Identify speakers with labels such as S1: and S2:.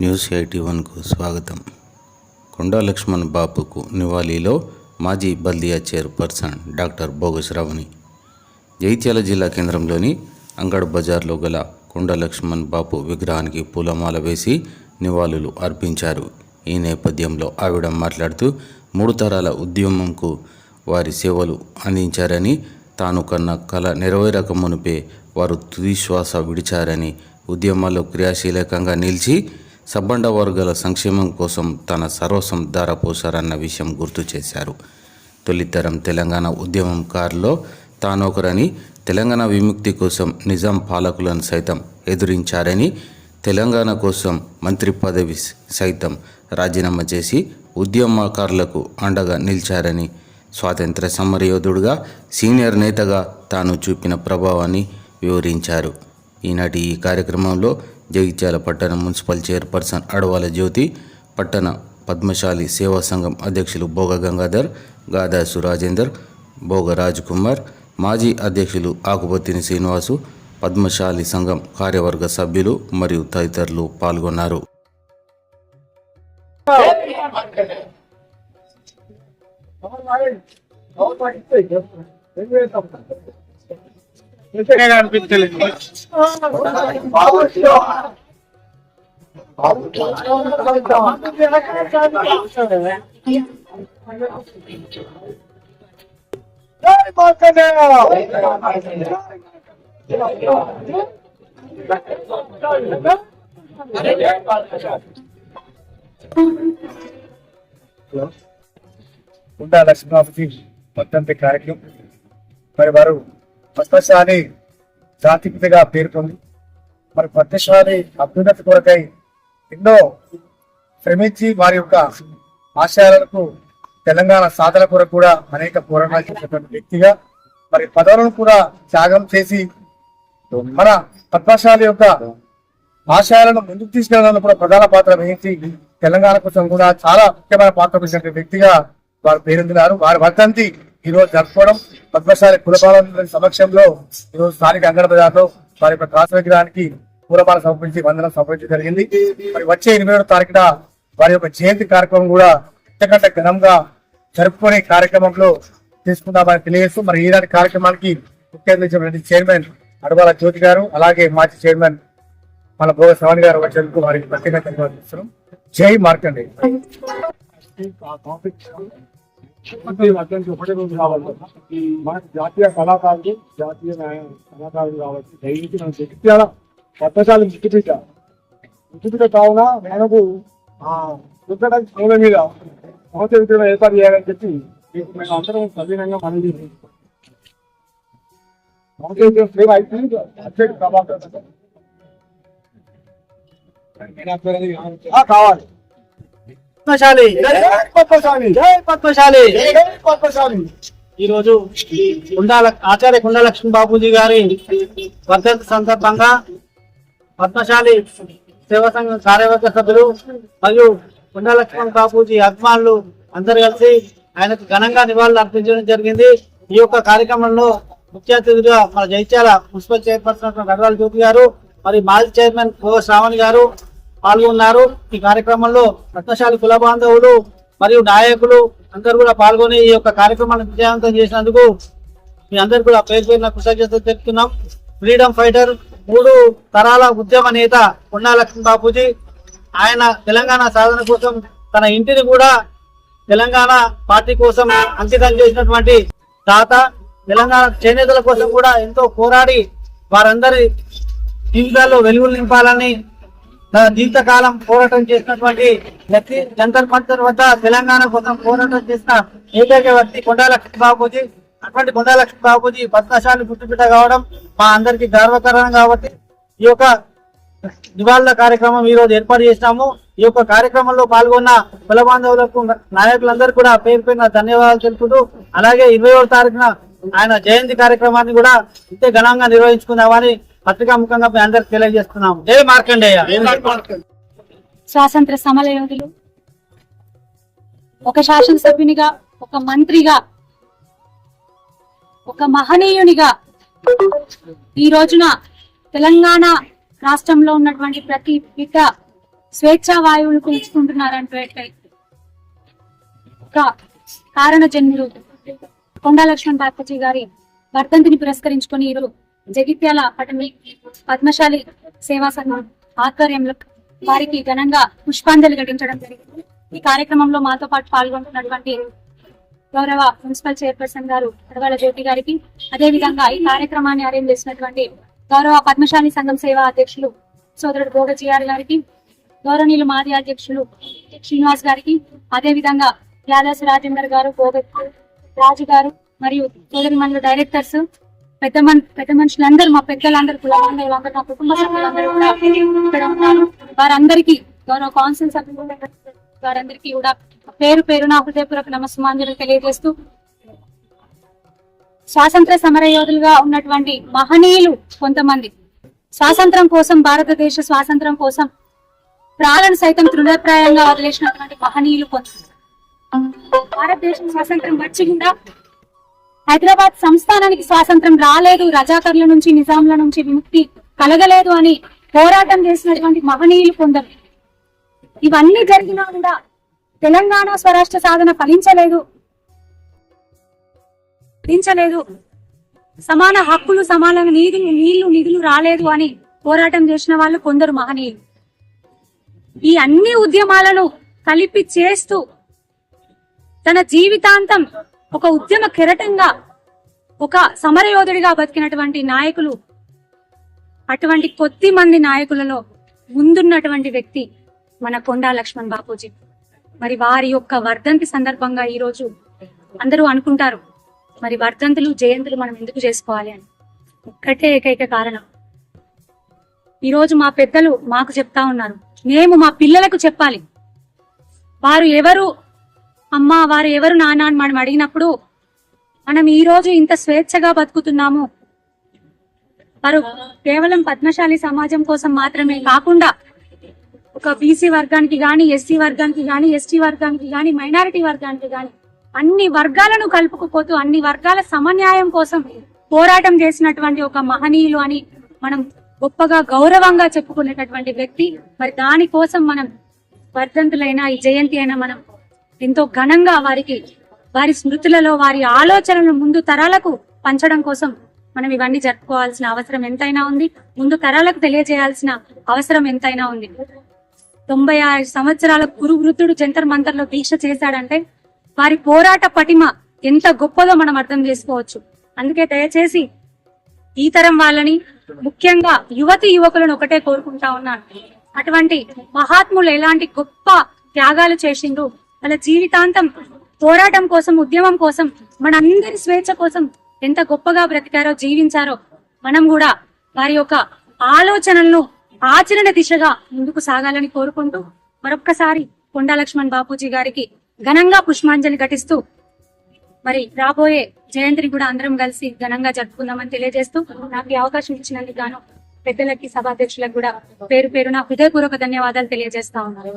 S1: News eighty వన్కు స్వాగతం. కొండా లక్ష్మణ్ బాపుకు నివాళిలో మాజీ బల్దియా చైర్పర్సన్ డాక్టర్ బోగస్ రావుని జైత్యాల జిల్లా కేంద్రంలోని అంగడ్ బజార్లో గల కొండా లక్ష్మణ్ బాపు విగ్రహానికి పూలమాల వేసి నివాళులు అర్పించారు. ఈ నేపథ్యంలో ఆవిడ మాట్లాడుతూ మూడు తరాల ఉద్యమంకు వారి సేవలు అందించారని తాను కన్న కళ నెరవేరక మునిపే వారు తుది శ్వాస విడిచారని ఉద్యమాల్లో క్రియాశీలకంగా నిలిచి సబ్బండ వర్గాల సంక్షేమం కోసం తన సర్వస్వం ధారపోశారన్న విషయం గుర్తు చేశారు. తొలితరం తెలంగాణ ఉద్యమంకారులో తానొకరని తెలంగాణ విముక్తి కోసం నిజాం పాలకులను సైతం ఎదురించారని తెలంగాణ కోసం మంత్రి పదవి సైతం రాజీనామా చేసి ఉద్యమకారులకు అండగా నిలిచారని స్వాతంత్ర సమరయోధుడుగా సీనియర్ నేతగా తాను చూపిన ప్రభావాన్ని వివరించారు. ఈనాటి ఈ కార్యక్రమంలో జగిత్యాల పట్టణ మున్సిపల్ చైర్పర్సన్ అడవాల జ్యోతి పట్టణ పద్మశాలి సేవా సంఘం అధ్యక్షులు భోగ గంగాధర్ గాదాసు రాజేందర్ భోగ రాజ్ కుమార్ మాజీ అధ్యక్షులు ఆకుపత్తిని శ్రీనివాసు పద్మశాలి సంఘం కార్యవర్గ సభ్యులు మరియు తదితరులు పాల్గొన్నారు.
S2: అనిపించలేదు. ఉంటా లక్ష్మీ లక్ష్మీబాబుజీ మొత్తంపై కార్యక్రమం. మరి వారు పద్మశాలి జాతిపితగా పేర్కొంది మరి పద్మశాలి అభ్యున్నతి కొరకై ఎన్నో శ్రమించి వారి యొక్క ఆశయాలకు తెలంగాణ సాధన కొరకు కూడా అనేక పోరాటాలు చేసినటువంటి వ్యక్తిగా మరి పదవులను కూడా త్యాగం చేసి మన పద్మశాలి యొక్క ఆశయాలను ముందుకు తీసుకెళ్ళడంలో కూడా ప్రధాన పాత్ర వహించి తెలంగాణ కోసం కూడా చాలా ముఖ్యమైన పాత్ర వహించిన వ్యక్తిగా వారు పేరొందినారు. వారి వర్ధంతి ఈ రోజు జరుపుకోవడం పద్మశాలి కులపాలన సమక్షంలో ఈ రోజు స్థానిక అంగడ బజార్లో వారి యొక్క కాస విగ్రహానికి పూలపాల సమర్పించి వందనం సమర్పించడం జరిగింది. మరి వచ్చే ఎనిమిదవ తారీఖున వారి యొక్క జయంతి కార్యక్రమం కూడా ఇంతకంటే ఘనంగా జరుపుకునే కార్యక్రమంలో తీసుకుందామని తెలియజేస్తూ మరి ఈనాటి కార్యక్రమానికి ముఖ్య అతిథి చైర్మన్ అడవాల జ్యోతి గారు అలాగే మాజీ చైర్మన్ మన భోగ శ్రవణ్ గారు వచ్చేందుకు వారికి ప్రత్యేక ధన్యవాదాలు జై మార్కండి
S3: మన జాతీయ కళాకారులు జాతీయ కళాకారులు కావచ్చు దయచేసి మనం జగిత్యాల పద్మశాలి ముట్టుపీట ముట్టుపీట కావున మనకు ఆ రుద్రట సోల మీద మహోత్సవ ఏర్పాటు చేయాలని చెప్పి మీకు మేము అందరం సవీనంగా మనం చేసి విగ్రహం సేవ అయితే ప్రభావం కావాలి.
S2: పద్మశాలి.
S3: జై పద్మశాలి.
S2: పద్మశాలి. ఈ రోజు కుండాల ఆచార్య కుండ లక్ష్మణ్ బాబూజీ గారి వర్ధంతి సందర్భంగా పద్మశాలి సేవా సంఘం కార్యవర్గ సభ్యులు మరియు కుండ లక్ష్మణ్ బాబూజీ అభిమానులు అందరు కలిసి ఆయనకు ఘనంగా నివాళులు అర్పించడం జరిగింది. ఈ యొక్క కార్యక్రమంలో ముఖ్య అతిథిగా మన జైత్యాల మున్సిపల్ చైర్పర్సన్ గడవాల జ్యోతి గారు మరి మాజీ చైర్మన్ ఓ శ్రావణ్ గారు పాల్గొన్నారు. ఈ కార్యక్రమంలో రత్నశాలి కుల బాంధవులు మరియు నాయకులు అందరూ కూడా పాల్గొని ఈ యొక్క కార్యక్రమాన్ని విజయవంతం చేసినందుకు మీ అందరు కూడా పేరు పేరున కృతజ్ఞతలు చెప్తున్నాం ఫ్రీడమ్ ఫైటర్ మూడు తరాల ఉద్యమ నేత కొండా లక్ష్మణ్ బాపూజీ ఆయన తెలంగాణ సాధన కోసం తన ఇంటిని కూడా తెలంగాణ పార్టీ కోసం అంకితం చేసినటువంటి తాత తెలంగాణ చేనేతల కోసం కూడా ఎంతో పోరాడి వారందరి జీవితాల్లో వెలుగులు నింపాలని జీవితకాలం పోరాటం చేసినటువంటి వ్యక్తి జంతర్ మంతర్ వద్ద తెలంగాణ కోసం పోరాటం చేసిన ఏకైక వ్యక్తి కొండాలక్ష్మి బాబుజీ అటువంటి కొండాలక్ష్మి బాబుజీ బాబూజీ పద్మశాలి కావడం మా అందరికి గర్వకరణం కాబట్టి ఈ యొక్క నివాళుల కార్యక్రమం ఈ రోజు ఏర్పాటు చేసినాము. ఈ యొక్క కార్యక్రమంలో పాల్గొన్న కుల బాంధవులకు నాయకులందరూ కూడా పేరు పైన ధన్యవాదాలు తెలుపుతూ అలాగే ఇరవై తారీఖున ఆయన జయంతి కార్యక్రమాన్ని కూడా ఇంతే ఘనంగా నిర్వహించుకుందామని పత్రికా ముఖంగా మీ అందరికి తెలియజేస్తున్నాము. మార్కండేయ?
S4: స్వాతంత్ర సమర యోధులు ఒక శాసనసభ్యునిగా ఒక మంత్రిగా ఒక మహనీయునిగా ఈ రోజున తెలంగాణ రాష్ట్రంలో ఉన్నటువంటి ప్రతి బిడ్డ స్వేచ్ఛా వాయువులు పీల్చుకుంటున్నారంటే ఒక కారణ జన్ములు కొండా లక్ష్మణ్ బాపూజీ గారి వర్ధంతిని పురస్కరించుకొని ఈరోజు జగిత్యాల పటమి పద్మశాలి సేవా సంఘం ఆధ్వర్యంలో వారికి ఘనంగా పుష్పాంజలి ఘటించడం జరిగింది. ఈ కార్యక్రమంలో మాతో పాటు పాల్గొంటున్నటువంటి గౌరవ మున్సిపల్ చైర్పర్సన్ గారు అడవాల జ్యోతి గారికి అదే విధంగా ఈ కార్యక్రమాన్ని అరేంజ్ చేసినటువంటి గౌరవ పద్మశాలి సంఘం సేవా అధ్యక్షులు సోదరుడు భోగజిఆర్ గారికి గౌరవనీయులు మాజీ అధ్యక్షులు శ్రీనివాస్ గారికి అదే విధంగా రాజేందర్ గారు గోగ రాజు గారు మరియు సోదరి మండల డైరెక్టర్స్ పెద్ద మన పెద్ద మనుషులందరూ మా పెద్దలందరూ కులమందరూ నా కుటుంబ సభ్యులందరూ కూడా ఇక్కడ ఉన్నారు. వారందరికీ గౌరవ కౌన్సిల్ సభ్యులు వారందరికీ కూడా పేరు పేరు నా హృదయపూర్వక నమస్మాంజలు తెలియజేస్తూ స్వాతంత్ర సమర యోధులుగా ఉన్నటువంటి మహనీయులు కొంతమంది. స్వాతంత్రం కోసం భారతదేశ స్వాతంత్రం కోసం ప్రాణను సైతం తృణప్రాయంగా వదిలేసినటువంటి మహనీయులు కొంతమంది. భారతదేశం స్వాతంత్రం వచ్చి కూడా హైదరాబాద్ సంస్థానానికి స్వాతంత్రం రాలేదు రజాకర్ల నుంచి నిజాంల నుంచి విముక్తి కలగలేదు అని పోరాటం చేసినటువంటి మహనీయులు కొందరు. ఇవన్నీ జరిగినా కూడా తెలంగాణ స్వరాష్ట్ర సాధన ఫలించలేదు. ఫలించలేదు. సమాన హక్కులు సమాన నీధులు నీళ్ళు నిధులు రాలేదు అని పోరాటం చేసిన వాళ్ళు కొందరు మహనీయులు. ఈ అన్ని ఉద్యమాలను కలిపి చేస్తూ తన జీవితాంతం ఒక ఉద్యమ కెరటంగా ఒక సమరయోధుడిగా బతికినటువంటి నాయకులు అటువంటి కొద్ది మంది నాయకులలో ముందున్నటువంటి వ్యక్తి మన కొండా లక్ష్మణ్ బాపూజీ. మరి వారి యొక్క వర్ధంతి సందర్భంగా ఈ రోజు అందరూ అనుకుంటారు మరి వర్ధంతులు జయంతులు మనం ఎందుకు చేసుకోవాలి అని. ఒక్కటే ఏకైక కారణం. ఈ రోజు మా పెద్దలు మాకు చెప్తా ఉన్నారు మేము మా పిల్లలకు చెప్పాలి. వారు ఎవరు అమ్మా వారు ఎవరు నాన్న అని మనం అడిగినప్పుడు మనం ఈ రోజు ఇంత స్వేచ్ఛగా బతుకుతున్నాము. వారు కేవలం పద్మశాలి సమాజం కోసం మాత్రమే కాకుండా ఒక బీసీ వర్గానికి గాని ఎస్సీ వర్గానికి గాని ఎస్టీ వర్గానికి గాని మైనారిటీ వర్గానికి గాని అన్ని వర్గాలను కలుపుకుపోతూ అన్ని వర్గాల సమన్యాయం కోసం పోరాటం చేసినటువంటి ఒక మహనీయులు అని మనం గొప్పగా గౌరవంగా చెప్పుకునేటటువంటి వ్యక్తి. మరి దానికోసం మనం వర్ధంతులైన ఈ జయంతి అయినా మనం ఎంతో ఘనంగా వారికి వారి స్మృతులలో వారి ఆలోచనలను ముందు తరాలకు పంచడం కోసం మనం ఇవన్నీ జరుపుకోవాల్సిన అవసరం ఎంతైనా ఉంది. ముందు తరాలకు తెలియజేయాల్సిన అవసరం ఎంతైనా ఉంది. తొంభై ఆరు సంవత్సరాల గురు వృద్ధుడు జంతర్ మంతర్లో దీక్ష చేశాడంటే వారి పోరాట పటిమ ఎంత గొప్పదో మనం అర్థం చేసుకోవచ్చు. అందుకే దయచేసి ఈ తరం వాళ్ళని ముఖ్యంగా యువతి యువకులను ఒకటే కోరుకుంటా ఉన్నాను. అటువంటి మహాత్ములు ఎలాంటి గొప్ప త్యాగాలు చేసిండ్రు వాళ్ళ జీవితాంతం పోరాటం కోసం ఉద్యమం కోసం మనందరి స్వేచ్ఛ కోసం ఎంత గొప్పగా బ్రతికారో జీవించారో మనం కూడా వారి యొక్క ఆలోచనలను ఆచరణ దిశగా ముందుకు సాగాలని కోరుకుంటూ మరొక్కసారి కొండా లక్ష్మణ్ బాపూజీ గారికి ఘనంగా పుష్పాంజలి ఘటిస్తూ మరి రాబోయే జయంతిని కూడా అందరం కలిసి ఘనంగా జరుపుకుందామని తెలియజేస్తూ నాకు ఈ అవకాశం ఇచ్చినందుకు గాను పెద్దలకి సభాధ్యక్షులకు కూడా పేరు పేరున హృదయపూర్వక ధన్యవాదాలు తెలియజేస్తా ఉన్నారు